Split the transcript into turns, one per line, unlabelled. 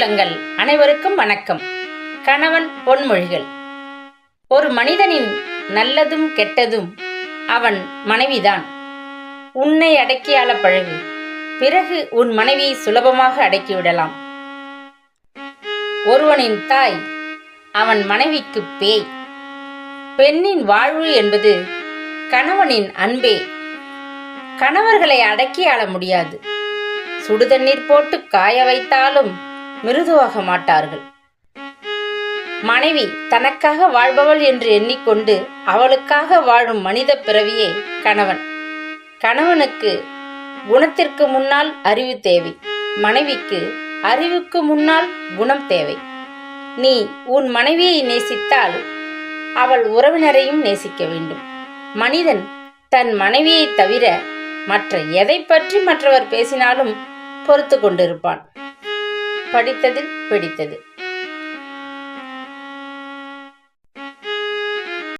உள்ளங்கள் அனைவருக்கும் வணக்கம். கணவன் பொன்மொழிகள். ஒரு மனிதனின் நல்லதும் கெட்டதும் அவன் மனைவிதான். உன்னை அடக்கி பழகு பிறகு உன் மனைவியை சுலபமாக அடக்கிவிடலாம் ஒருவனின் தாய் அவன் மனைவிக்கு பேய். பெண்ணின் வாழ்வு என்பது கணவனின் அன்பே. கணவர்களை அடக்கி ஆள முடியாது. சுடுதண்ணீர் போட்டு காய வைத்தாலும் மிருதுவாக மாட்டார்கள். மனைவி தனக்காக வாழ்பவள் என்று எண்ணிக்கொண்டு அவளுக்காக வாழும் மனித பிறவியே கணவன். கணவனுக்கு குணத்திற்கு முன்னால் அறிவு தேவை. மனைவிக்கு அறிவுக்கு முன்னால் குணம் தேவை. நீ உன் மனைவியை நேசித்தால் அவள் உறவினரையும் நேசிக்க வேண்டும். மனிதன் தன் மனைவியை தவிர மற்ற எதை பற்றி மற்றவர் பேசினாலும் பொறுத்து கொண்டிருப்பான். படித்ததில் பிடித்தது.